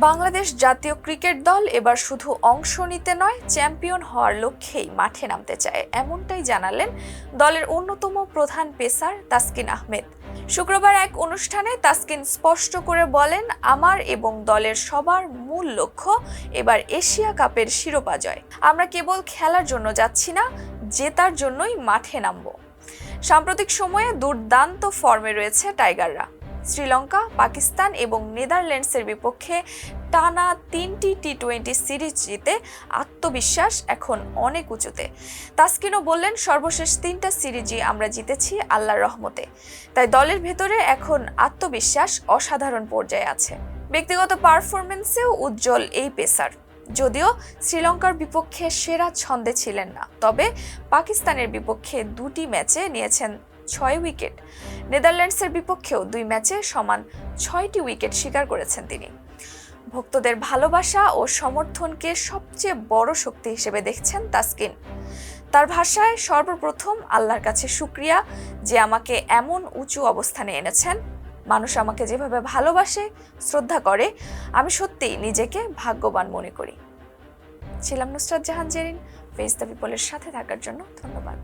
বাংলাদেশ জাতীয় ক্রিকেট দল এবার শুধু অংশ নিতে নয়, চ্যাম্পিয়ন হওয়ার লক্ষ্যেই মাঠে নামতে চায়। এমনটাই জানালেন দলের অন্যতম প্রধান পেসার তাসকিন আহমেদ। শুক্রবার এক অনুষ্ঠানে তাসকিন স্পষ্ট করে বলেন, আমার এবং দলের সবার মূল লক্ষ্য এবার এশিয়া কাপের শিরোপা জয়। আমরা কেবল খেলার জন্য যাচ্ছি না, জেতার জন্যই মাঠে নামব। সাম্প্রতিক সময়ে দুর্দান্ত ফর্মে রয়েছে টাইগাররা। শ্রীলঙ্কা, পাকিস্তান এবং নেদারল্যান্ডসের বিপক্ষে টানা তিনটি টি টোয়েন্টি সিরিজ জিতে আত্মবিশ্বাস এখন অনেক উঁচুতে। তাসকিনও বললেন, সর্বশেষ তিনটা সিরিজই আমরা জিতেছি আল্লাহর রহমতে। তাই দলের ভেতরে এখন আত্মবিশ্বাস অসাধারণ পর্যায়ে আছে। ব্যক্তিগত পারফরমেন্সেও উজ্জ্বল এই পেসার। যদিও শ্রীলঙ্কার বিপক্ষে সেরা ছন্দে ছিলেন না, তবে পাকিস্তানের বিপক্ষে দুটি ম্যাচে নিয়েছেন ছয় উইকেট। নেদারল্যান্ডসের বিপক্ষেও দুই ম্যাচে সমান ছয়টি উইকেট শিকার করেছেন তিনি। ভক্তদের ভালোবাসা ও সমর্থনকে সবচেয়ে বড় শক্তি হিসেবে দেখছেন তাসকিন। তার ভাষায়, সর্বপ্রথম আল্লাহর কাছে শুক্রিয়া যে আমাকে এমন উঁচু অবস্থানে এনেছেন। মানুষ আমাকে যেভাবে ভালোবাসে, শ্রদ্ধা করে, আমি সত্যিই নিজেকে ভাগ্যবান মনে করি। ছিলাম নুসরাত জাহান জেরিন, ফেস দ্য পিপলের সাথে থাকার জন্য ধন্যবাদ।